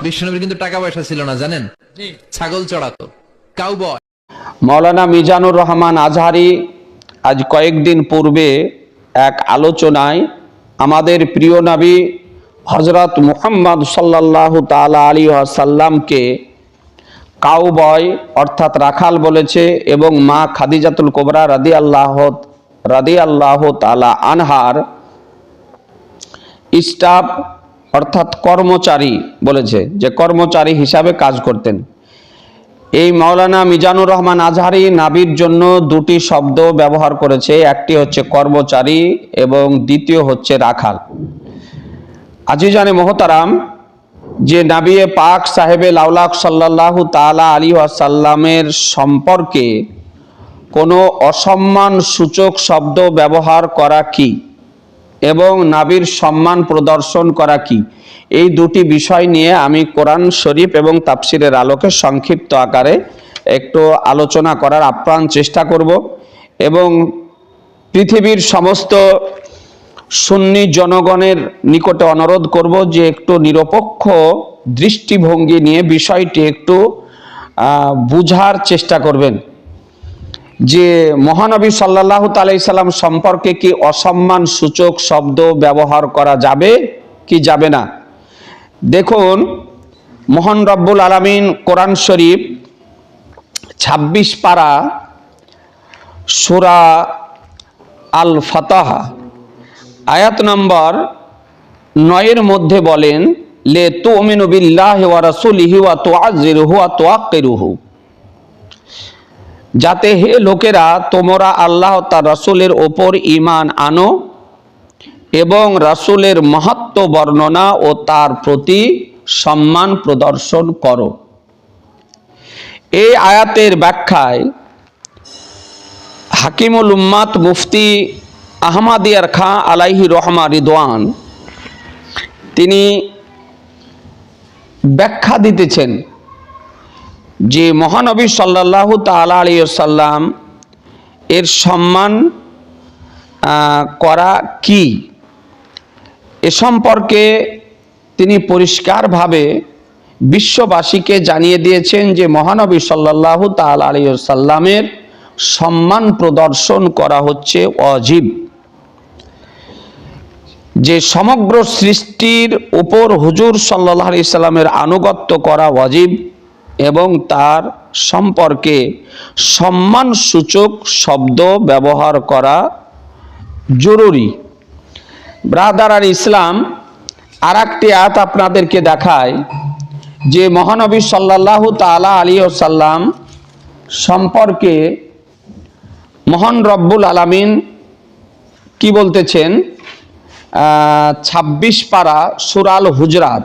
বিষ্ণুনবীর কিন্তু টাকা পয়সা ছিল না জানেন? ছাগল চড়াতো। কাউ বয় মৌলানা মিজানুর রহমান আজহারি আজ কয়েকদিন পূর্বে এক আলোচনায় আমাদের প্রিয় নবী হজরত মুহাম্মদ সাল্লাল্লাহু তাআলা আলী সাল্লামকে কাউবয় অর্থাৎ রাখাল বলেছে এবং মা খাদিজাতুল কোবরা রাদি আল্লাহ রাদি আল্লাহ তালা আনহার স্টাফ অর্থাৎ কর্মচারী বলেছে যে কর্মচারী হিসাবে কাজ করতেন। এই মাওলানা মিজানুর রহমান আজহারি নাবির জন্য দুটি শব্দ ব্যবহার করেছে। একটি হচ্ছে কর্মচারী এবং দ্বিতীয় হচ্ছে রাখাল। আজিজানে মোহতারাম, যে নাবিয়ে পাক সাহেবে লাউলাক সাল্লাল্লাহু তাআলা আলী সাল্লামের সম্পর্কে কোনো অসম্মান সূচক শব্দ ব্যবহার করা কি? এবং নাবির সম্মান প্রদর্শন করা কি? এই দুটি বিষয় নিয়ে আমি কোরআন শরীফ এবং তাফসিরের আলোকে সংক্ষিপ্ত আকারে একটু আলোচনা করার আপ্রাণ চেষ্টা করব এবং পৃথিবীর সমস্ত সুন্নি জনগণের নিকটে অনুরোধ করব যে একটু নিরপেক্ষ দৃষ্টিভঙ্গি নিয়ে বিষয়টি একটু বুঝার চেষ্টা করবেন। যে মহানবী সাল্লাহ সাল্লাম সম্পর্কে কি অসম্মান সূচক শব্দ ব্যবহার করা যাবে কি যাবে না? দেখুন, মোহন রব্বুল আলামিন কোরআন শরীফ ২৬ পারা সুরা আল ফাতাহা আয়াত নম্বর নয়ের মধ্যে বলেন, লে তুমিনু বিল্লাহ ওয়া রাসূলিহি ওয়া তুআযিরুহু ওয়া তুআক্কিরুহু। যাতে হে লোকেরা, তোমরা আল্লাহ তার রাসূলের ওপর ঈমান আনো এবং রাসূলের মাহাত্ম বর্ণনা ও তার প্রতি সম্মান প্রদর্শন করো। এই আয়াতের ব্যাখ্যায় হাকিমুল উম্মাত মুফতি আহমাদিয়ার খাঁ আলাইহি রহমা রিদওয়ান তিনি ব্যাখ্যা দিতেছেন যে মহানবী সাল্লাল্লাহু তাআলা আলাইহি সাল্লাম এর সম্মান করা কি? এ সম্পর্কে তিনি পরিষ্কারভাবে বিশ্ববাসীকে জানিয়ে দিয়েছেন যে মহানবী সাল্লাল্লাহু তাআলা আলাইহি সাল্লামের সম্মান প্রদর্শন করা হচ্ছে অজীব। যে সমগ্র সৃষ্টির উপর হুজুর সাল্লাহ আলি সাল্লামের আনুগত্য করা ওয়াজিব এবং তার সম্পর্কে সম্মানসূচক শব্দ ব্যবহার করা জরুরি। ব্রাদার আর ইসলাম আর একটি আয়াত আপনাদেরকে দেখায় যে মহানবী সাল্লাল্লাহু তাআলা আলী সাল্লাম সম্পর্কে মহান রব্বুল আলামিন কি বলতেছেন? ছাব্বিশ পারা সুরাল হুজরাত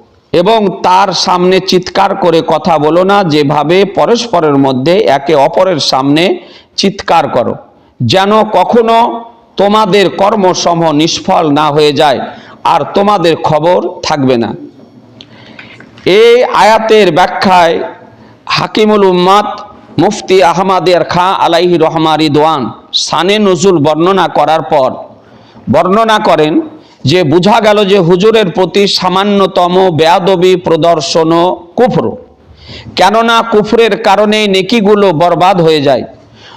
এবং তার সামনে চিৎকার করে কথা বলো না, যেভাবে পরস্পরের মধ্যে একে অপরের সামনে চিৎকার করো। যেন কখনো তোমাদের কর্মসমূহ নিষ্ফল না হয়ে যায় আর তোমাদের খবর থাকবে না। এই আয়াতের ব্যাখ্যায় হাকিমুল উম্মাদ মুফতি আহমাদের খাঁ আলাইহি রহমারি দোয়ান সানে নজুল বর্ণনা করার পর বর্ণনা করেন যে বোঝা গেল যে হুজুরের প্রতি সামান্যতম বেয়াদবি প্রদর্শন কুফর। কেননা কুফরের কারণে নেকিগুলো বরবাদ হয়ে যায়।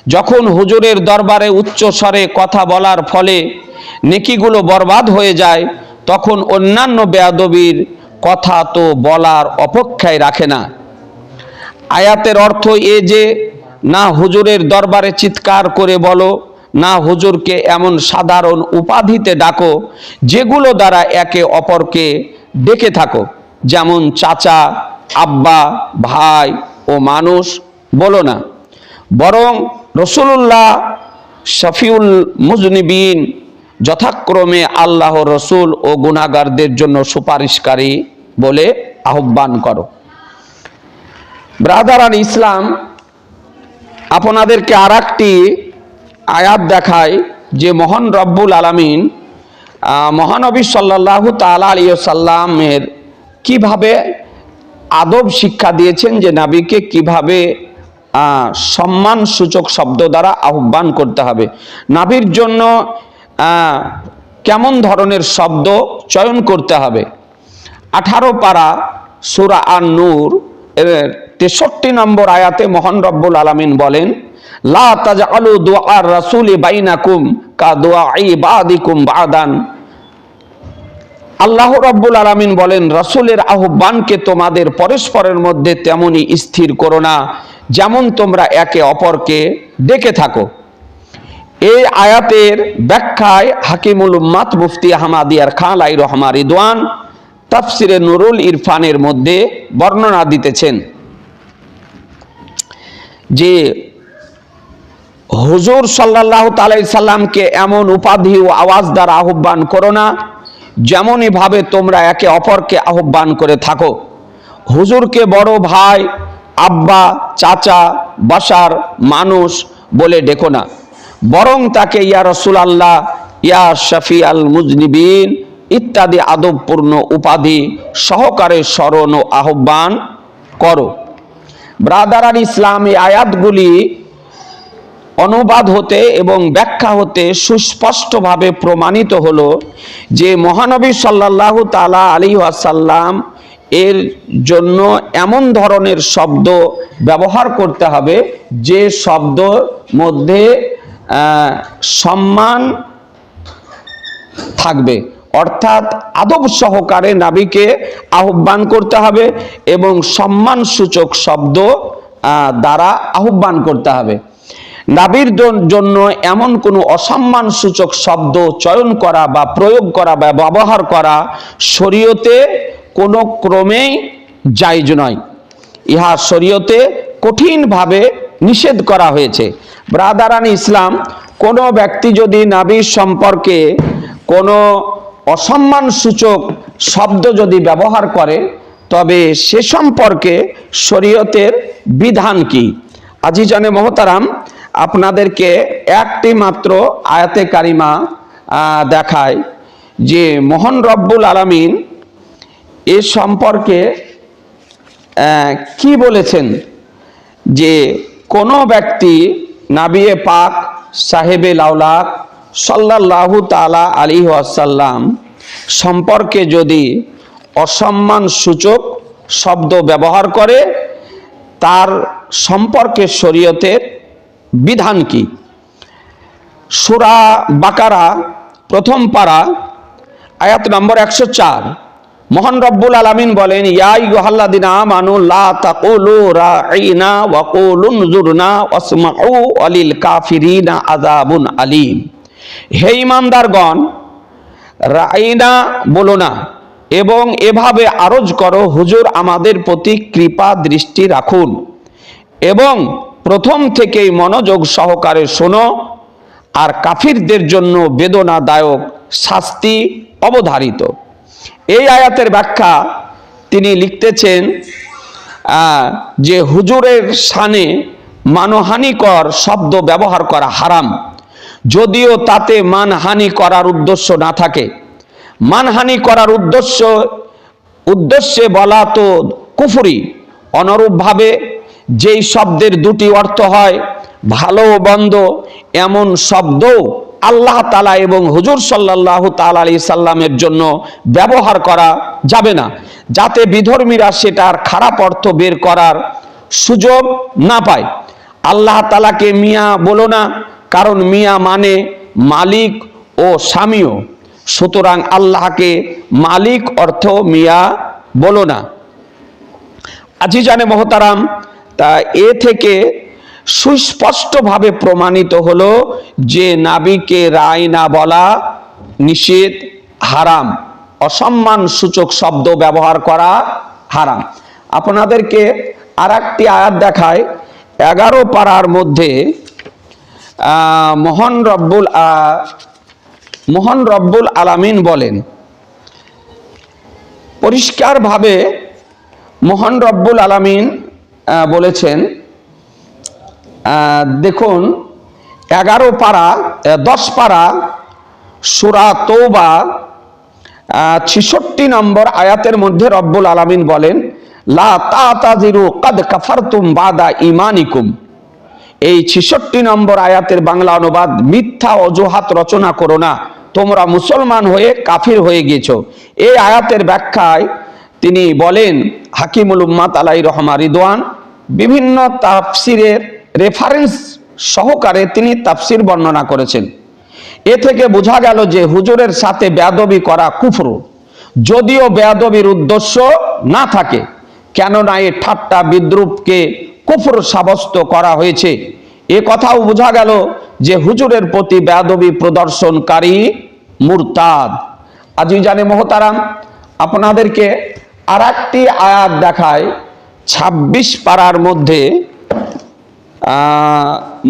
যখন হুজুরের দরবারে উচ্চ স্বরে কথা বলার ফলে নেকিগুলো বরবাদ হয়ে যায়, তখন অন্যান্য বেয়াদবির কথা তো বলার অপেক্ষায় রাখে না। আয়াতের অর্থ এ যে, না হুজুরের দরবারে চিৎকার করে বলো না হুজুরকে এমন সাধারণ উপাধিতে ডাকো, যেগুলো দ্বারা একে অপরকে ডেকে থাকো। যেমন চাচা, আব্বা, ভাই ও মানুষ বলো না। বরং রসুল্লাহ শফিউল মুজনিবিন যথাক্রমে আল্লাহ রসুল ও গুনাগারদের জন্য সুপারিশকারী বলে আহ্বান করো। ব্রাদার আর ইসলাম, আপনাদেরকে আর আয়াত দেখায় যে মহান রব্বুল আলামিন মহানবী সাল্লাল্লাহু তাআলা আলাইহি সাল্লামের কীভাবে আদব শিক্ষা দিয়েছেন যে নাবিকে কীভাবে সম্মান সূচক শব্দ দ্বারা আহ্বান করতে হবে। নাবির জন্য কেমন ধরনের শব্দ চয়ন করতে হবে? আঠারো পারা সুরা আর নূর তেষট্টি নম্বর আয়াতে মহান রব্বুল আলামিন বলেন লা তাজআলু দুআর রাসূলি বাইনাকুম কা বলেন, রাসূলের আহ্বানকে তোমাদের পরস্পরের মধ্যে তেমনি স্থির করো না, যেমন তোমরা একে অপরকে ডেকে থাকো। এই আয়াতের ব্যাখ্যায় হাকিমুল উম্মাত মুফতি আহমাদিয়ার খান লাই রহমা রিদওয়ান তাফসিরে নুরুল ইরফানের মধ্যে বর্ণনা দিতেছেন যে হুজুর সাল্লাহ তালাই সাল্লামকে এমন উপাধি ও আওয়াজ দ্বারা আহ্বান করো না, যেমনই ভাবে তোমরা একে অপরকে আহ্বান করে থাকো। হুজুরকে বড় ভাই, আব্বা, চাচা, বাসার মানুষ বলে ডেকো না। বরং তাকে ইয়া রসুল আল্লাহ ইয়া শফি আল মুজনিবিন ইত্যাদি আদবপূর্ণ উপাধি সহকারে স্মরণ ও আহ্বান করো। ব্রাদার ইসলাম এই আয়াতগুলি অনুবাদ হতে এবং ব্যাখ্যা হতে সুস্পষ্টভাবে প্রমাণিত হলো যে মহানবী সাল্লাল্লাহু তালা আলী আসাল্লাম এর জন্য এমন ধরনের শব্দ ব্যবহার করতে হবে যে শব্দ মধ্যে সম্মান থাকবে। অর্থাৎ আদব সহকারে নাবিকে আহ্বান করতে হবে এবং সম্মানসূচক শব্দ দ্বারা আহ্বান করতে হবে। নাবির জন্য এমন কোনো অসম্মান সূচক শব্দ চয়ন করা বা প্রয়োগ করা বা ব্যবহার করা শরীয়তে কোনো ক্রমেই জায়জ নয়। ইহা শরীয়তে কঠিনভাবে নিষেধ করা হয়েছে। ব্রাদারান ইসলাম, কোনো ব্যক্তি যদি নাবির সম্পর্কে কোনো অসম্মান সূচক শব্দ যদি ব্যবহার করে, তবে সে সম্পর্কে শরীয়তের বিধান কি? আজিজানে মহতারাম আপনাদেরকে একটি মাত্র আয়াতে কারিমা দেখায় যে মোহন রব্বুল আলামিন এ সম্পর্কে কি বলেছেন? যে কোনো ব্যক্তি নাবিয়ে পাক সাহেবে লাউলাক সাল্লাল্লাহু তালা আলী আসাল্লাম সম্পর্কে যদি অসম্মান সূচক শব্দ ব্যবহার করে, তার সম্পর্কে শরীয়তের বিধান কি? সুরা বাকারা, প্রথম পারা, আয়াত নম্বর একশো চার। মোহন রব্বুল আলামিন বলেন, ইয়া ইয়ুহাল্লাদিনা আমানু লা তাকুলু রাঈনা ওয়া কুলু নজুরনা ওয়াসমাউ ওয়ালিল কাফিরিনা আযাবুন আলীম। হে ইমানদারগণ, রাইনা বলো না এবং এভাবে আরজ করো, হুজুর, আমাদের প্রতি কৃপা দৃষ্টি রাখুন এবং প্রথম থেকেই মনোযোগ সহকারে শোনো আর কাফিরদের জন্য বেদনাদায়ক শাস্তি অবধারিত। এই আয়াতের ব্যাখ্যা তিনি লিখতেছেন যে হুজুরের সানে মানহানিকর শব্দ ব্যবহার করা হারাম। যদিও তাতে মানহানি করার উদ্দেশ্য না থাকে। মানহানি করার উদ্দেশ্য, উদ্দেশ্যে বলা তো কুফুরি, অনুরূপভাবে যেই শব্দের দুটি অর্থ হয়, ভালো বন্ধ, এমন শব্দ আল্লাহ তালা এবং হুজুর সাল্লাহ তাল আলী সাল্লামের জন্য ব্যবহার করা যাবে না। যাতে বিধর্মীরা সেটার খারাপ অর্থ বের করার সুযোগ না পায়। আল্লাহ তালাকে মিয়া বলো না, কারণ মিয়া মানে মালিক ও স্বামীও। সুতরাং আল্লাহকে মালিক অর্থ মিয়া বলো না। আজি জানে মহতারাম তা এ থেকে সুস্পষ্টভাবে প্রমাণিত হলো যে নাবিকে রায় না বলা নিষেধ, হারাম। অসম্মান সূচক শব্দ ব্যবহার করা হারাম। আপনাদেরকে আর একটি আয়াত দেখায়। এগারো পাড়ার মধ্যে মোহন রব্বুল মোহন রব্বুল আলামিন বলেন, পরিষ্কারভাবে মোহন রব্বুল আলামিন বলেছেন দেখুন, এগারো পারা দশ পারা সুরা তৌবা ছিষট্টি নম্বর আয়াতের মধ্যে রব্বুল আলামিন বলেন, লা তাতাজিরু কাদ কাফারতুম বাদা ইমানিকুম এই ছিষট্টি নম্বর আয়াতের বাংলা অনুবাদ, মিথ্যা অজুহাত রচনা করো না, তোমরা মুসলমান হয়ে কাফির হয়ে গেছো এই আয়াতের ব্যাখ্যায় তিনি বলেন, হাকিমুল উম্মাত আলাই রহমা রিদওয়ান। বিভিন্ন তাফসিরের রেফারেন্স সহকারে তিনি তাফসির বর্ণনা করেছেন। এ থেকে বোঝা গেল যে হুজুরের সাথে বেয়াদবি করা কুফরু। যদিও বেয়াদবির উদ্দেশ্য না থাকে, কেননা এ ঠাট্টা বিদ্রুপকে কুফর সাব্যস্ত করা হয়েছে। এ কথাও বোঝা গেল যে হুজুরের প্রতি বেয়াদবি প্রদর্শনকারী মুরতাদ। আজি জানে মোহতারাম, আপনাদেরকে আর একটি আয়াত দেখায়, ছাব্বিশ পাড়ার মধ্যে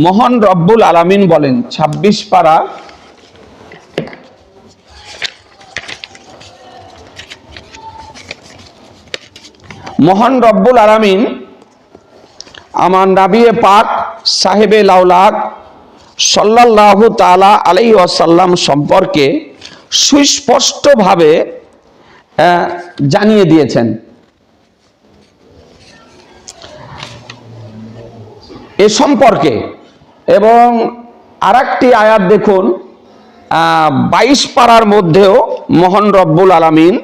মোহন রব্বুল আলামিন বলেন, ছাব্বিশ পাড়া। মোহন রব্বুল আলামিন আমার নাবিয়ে পাক সাহেবে লাউলাক সাল্লাল্লাহু তাআলা আলাই ওয়াসাল্লাম সম্পর্কে সুস্পষ্টভাবে জানিয়ে দিয়েছেন। এ সম্পর্কে এবং আরেকটি আয়াত দেখুন বাইশ পাড়ার মধ্যেও মোহন রব্বুল আলামিন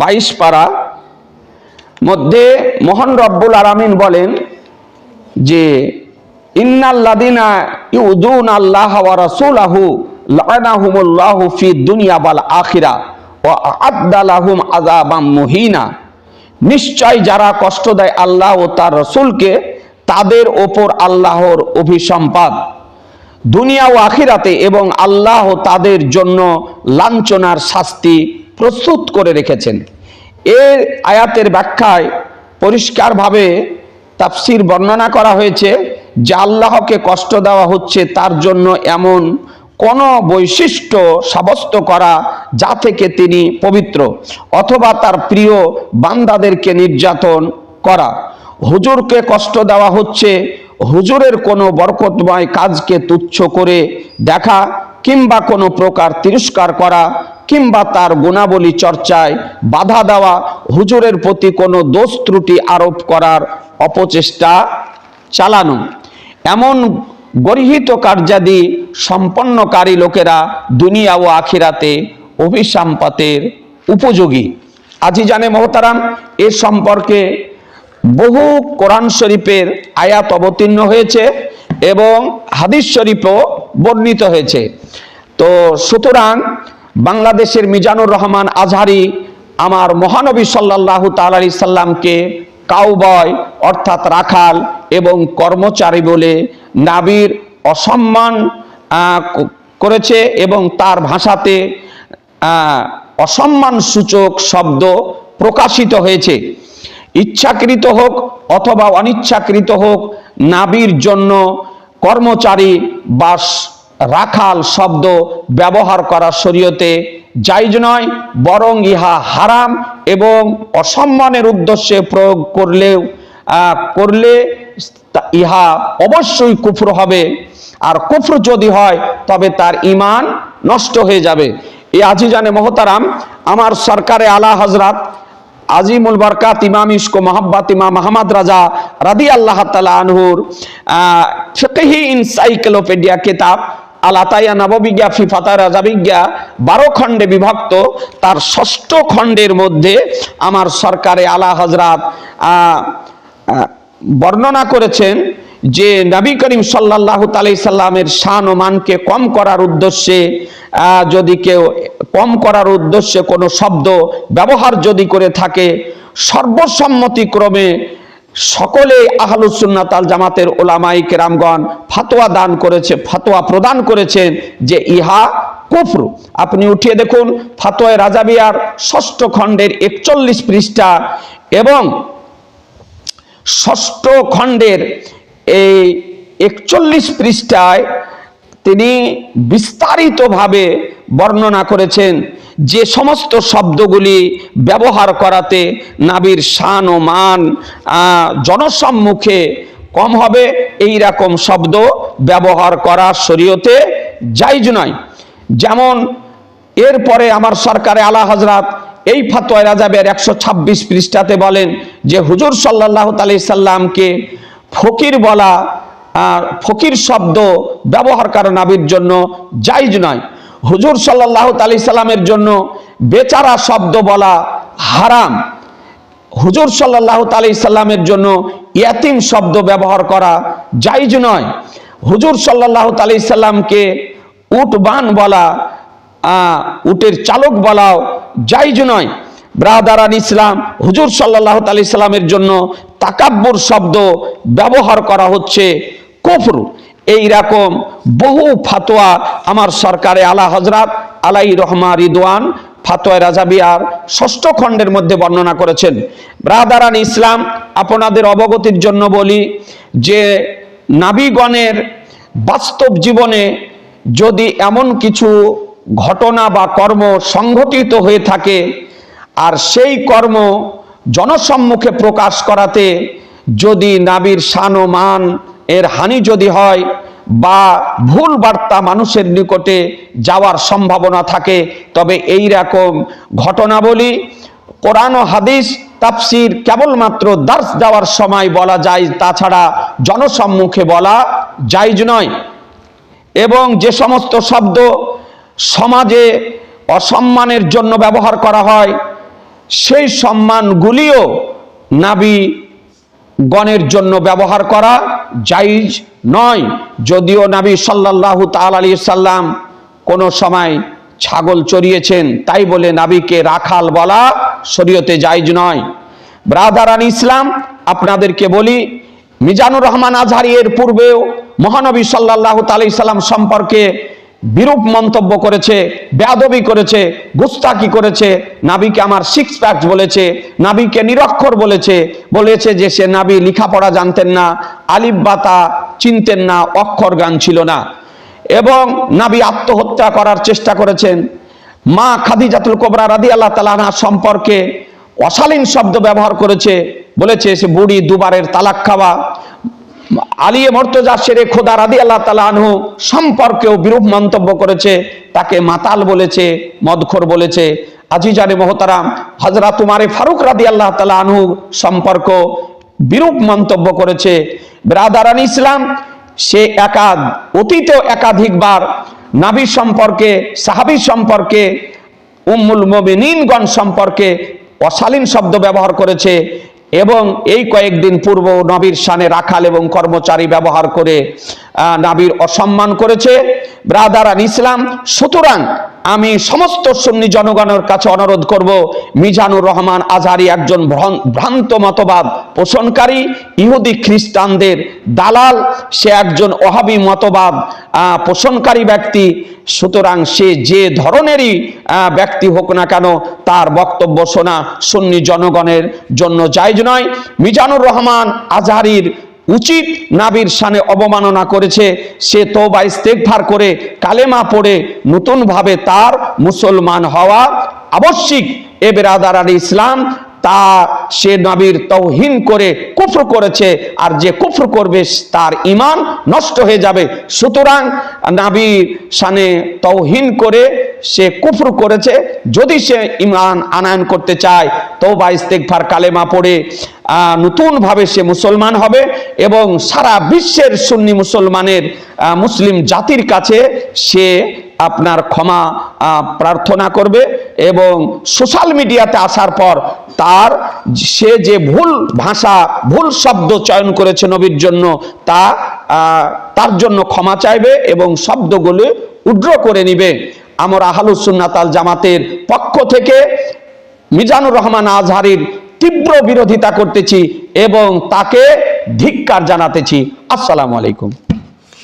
বাইশ পাড়া মধ্যে মোহন রব্বুল আলামিন বলেন যে ইন্নাল্লাদিনা ইউদুন আল্লাহ রাসূলাহু আখিরা আযাবাম মুহিনা। নিশ্চয় যারা কষ্ট দেয় আল্লাহ ও তার রসুলকে, তাদের ওপর আল্লাহর অভিসম্পাদ দুনিয়া ও আখিরাতে এবং আল্লাহ তাদের জন্য লাঞ্ছনার শাস্তি প্রস্তুত করে রেখেছেন। এর আয়াতের ব্যাখ্যায় পরিষ্কারভাবে তাফসির বর্ণনা করা হয়েছে যে আল্লাহকে কষ্ট দেওয়া হচ্ছে তার জন্য এমন কোন বৈশিষ্ট্য সাব্যস্ত করা যা থেকে তিনি পবিত্র, অথবা তার প্রিয় বান্দাদেরকে নির্যাতন করা। হুজুরকে কষ্ট দেওয়া হচ্ছে, হুজুরের কোনো বরকতময় কাজকে তুচ্ছ করে দেখা, কিংবা কোনো প্রকার তিরস্কার করা, কিংবা তার গুণাবলী চর্চায় বাধা দেওয়া, হুজুরের প্রতি কোনো দোষ ত্রুটি আরোপ করার অপচেষ্টা চালানো। এমন গর্হিত কার্যাদি সম্পন্নকারী লোকেরা দুনিয়া ও আখিরাতে অভিসম্পাতের উপযোগী। আজি জানে মহতারাম, এ সম্পর্কে বহু কোরআন শরীফের আয়াত অবতীর্ণ হয়েছে এবং হাদিস শরীফও বর্ণিত হয়েছে। তো সুতরাং বাংলাদেশের মিজানুর রহমান আজহারি আমার মহানবী সাল্লাল্লাহু তাআলা সাল্লামকে কাউবয়, অর্থাৎ রাখাল এবং কর্মচারী বলে নাবির অসম্মান করেছে এবং তার ভাষাতে অসম্মান সূচক শব্দ প্রকাশিত হয়েছে। ইচ্ছাকৃত হোক অথবা অনিচ্ছাকৃত হোক, নাবির জন্য কর্মচারী বা রাখাল শব্দ ব্যবহার করা শরীয়তে যাইজ নয়, বরং ইহা হারাম এবং অসম্মানের উদ্দেশ্যে প্রয়োগ করলেও করলে ইহা অবশ্যই কুফর হবে। আর কুফর যদি হয়, তবে তার ইমান নষ্ট হয়ে যাবে। এই আজিজানে মহতারাম, আমার সরকারে আলা হজরত আজিমুল বরকাত, ইমাম ইস্কো মোহাব্বত ইমাম মাহমদ রাজা রাদি আল্লাহ তালা আনহুর ফিকহি ইনসাইক্লোপিডিয়া কিতাব আলাতাইয়া নববিজ্ঞা ফি ফাতা রাজাবিজ্ঞা বারো খণ্ডে বিভক্ত। তার ষষ্ঠ খণ্ডের মধ্যে আমার সরকারে আলা হজরত বর্ণনা করেছেন যে নবী করিম সাল্লাহ তালাই সাল্লামের শান ও মানকে কম করার উদ্দেশ্যে যদি কেউ কম করার উদ্দেশ্যে কোনো শব্দ ব্যবহার যদি করে থাকে, সর্বসম্মতিক্রমে সকলে আহলুসুন্নাত আল জামাতের ওলামাই কেরামগণ ফাতোয়া দান করেছে ফাতোয়া প্রদান করেছেন যে ইহা কুফর। আপনি উঠিয়ে দেখুন ফাতোয়া রাজাবিয়ার ষষ্ঠ খণ্ডের একচল্লিশ পৃষ্ঠা এবং ষষ্ঠ খণ্ডের এই একচল্লিশ পৃষ্ঠায় তিনি বিস্তারিতভাবে বর্ণনা করেছেন যে সমস্ত শব্দগুলি ব্যবহার করাতে নাবির শান ও মান জনসম্মুখে কম হবে, এই রকম শব্দ ব্যবহার করা শরীয়তে জায়জ নয়। যেমন, এরপরে আমার সরকারে আলা হজরত এই ফতোয়া রাজাবের একশো ছাব্বিশ পৃষ্ঠাতে বলেন যে, হুজুর সাল্লাহ তালি সাল্লামকে ফকির বলা ফকির শব্দ ব্যবহার করা নাবির জন্য জায়জ নয়। হুজুর সাল্লাহ তালি সাল্লামের জন্য বেচারা শব্দ বলা হারাম। হুজুর সাল্লাহ তালি সাল্লামের জন্য ইয়াতিম শব্দ ব্যবহার করা জায়জ নয়। হুজুর সাল্লাহ তালি সাল্লামকে উটবান বলা উটের চালক বলাও জায়জ নয়। ব্রাদারান ইসলাম, হুজুর সাল্লাহ তালি সাল্লামের জন্য তাকাব্বুর শব্দ ব্যবহার করা হচ্ছে কফর। এই রকম বহু ফাতোয়া আমার সরকারে আলা হজরত আলাই রহমা রিদওয়ান ফাতোয়া রাজাবিয়ার ষষ্ঠ খণ্ডের মধ্যে বর্ণনা করেছেন। ব্রাদারান ইসলাম, আপনাদের অবগতির জন্য বলি যে, নাবিগণের বাস্তব জীবনে যদি এমন কিছু ঘটনা বা কর্ম সংঘটিত হয়ে থাকে, আর সেই কর্ম জনসম্মুখে প্রকাশ করাতে যদি নাবির শান ও মান এর হানি যদি হয় বা ভুল বার্তা মানুষের নিকটে যাওয়ার সম্ভাবনা থাকে, তবে এই রকম ঘটনাবলী, কোরআন ও হাদিস, তাফসির কেবলমাত্র দার্স দেওয়ার সময় বলা যায়, তাছাড়া জনসম্মুখে বলা জায়জ নয়। এবং যে সমস্ত শব্দ সমাজে অসম্মানের জন্য ব্যবহার করা হয়, সেই সম্মানগুলিও নাবি গণের জন্য ব্যবহার করা জাইজ নয়। যদিও নাবি সাল্লাল্লাহু তাল আলী সাল্লাম কোনো সময় ছাগল চড়িয়েছেন, তাই বলে নাবিকে রাখাল বলা শরীয়তে জাইজ নয়। ব্রাদারান ইসলাম, আপনাদেরকে বলি, মিজানুর রহমান আজহারি এর পূর্বেও মহানবী সাল্লাল্লাহু তালি সাল্লাম সম্পর্কে বিরূপ মন্তব্য করেছে, বেয়াদবি করেছে গুস্তাকি করেছে, নাবিকে আমার সিক্স প্যাক বলেছে, নাবিকে নিরক্ষর বলেছে বলেছে যে সে নাবি লেখাপড়া জানতেন না, আলিফ বাতা চিনতেন না, অক্ষর গান ছিল না। এবং নাবি আত্মহত্যা করার চেষ্টা করেছেন। মা খাদিজাতুল কোবরা রাদি আল্লাহ তালানা সম্পর্কে অশালীন শব্দ ব্যবহার করেছে, বলেছে সে বুড়ি দুবারের তালাক খাওয়া আলিয়ে মর্তজা সেরে খোদা রাদি আল্লাহ তালা আনহু সম্পর্কেও বিরূপ মন্তব্য করেছে, তাকে মাতাল বলেছে, মদখোর বলেছে। আজিজানে মোহতারাম হজরা তুমারে ফারুক রাদি আল্লাহ তালা আনহু সম্পর্ক বিরূপ মন্তব্য করেছে। ব্রাদারান ইসলাম, সে একাদ অতীতেও একাধিকবার নাবি সম্পর্কে, সাহাবি সম্পর্কে, উম্মুল মোমিনিনগণ সম্পর্কে অশালীন শব্দ ব্যবহার করেছে। এবং এই কয়েকদিন পূর্ব নবীর সানে রাখাল এবং কর্মচারী ব্যবহার করে নাবীর অসম্মান করেছে। ব্রাদারান ইসলাম, সুতরাং আমি সমস্ত সুন্নি জনগণের কাছে অনুরোধ করব, মিজানুর রহমান আজহারি একজন ভ্রান্ত মতবাদ পোষণকারী, ইহুদি খ্রিস্টানদের দালাল, সে একজন ওহাবি মতবাদ পোষণকারী ব্যক্তি, সুতরাং সে যে ধরনেরই ব্যক্তি হোক না কেন, তার বক্তব্য শোনা সুন্নি জনগণের জন্য জায়জ নয়। মিজানুর রহমান আজহারির উচিত নাবির শানে অবমাননা করেছে। সে তোবা ইস্তেকভার করে কালেমা পড়ে নতুনভাবে তার মুসলমান হওয়া আবশ্যিক। এ বেরাদার ইসলাম, তা সে নবীর তৌহিন করে কুফর করেছে আর যে কুফর করবে তার ইমান নষ্ট হয়ে যাবে। সুতরাং নাবির শানে তৌহিন করে সে কুফর করেছে। যদি সে ইমান আনায়ন করতে চায় তো বা ইস্তেকফার কালেমা পড়ে নতুনভাবে সে মুসলমান হবে এবং সারা বিশ্বের সুন্নি মুসলমানের মুসলিম জাতির কাছে সে আপনার ক্ষমা প্রার্থনা করবে এবং সোশ্যাল মিডিয়াতে আসার পর তার সে যে ভুল ভাষা, ভুল শব্দ চয়ন করেছে নবীর জন্য তা তার জন্য ক্ষমা চাইবে এবং শব্দগুলো উড্র করে নিবে। আমরা আহলুসুন্নাতাল জামাতের পক্ষ থেকে মিজানুর রহমান আজহারির তীব্র বিরোধিতা করতেছি এবং তাকে ধিক্কার জানাতেছি। আসসালামু আলাইকুম।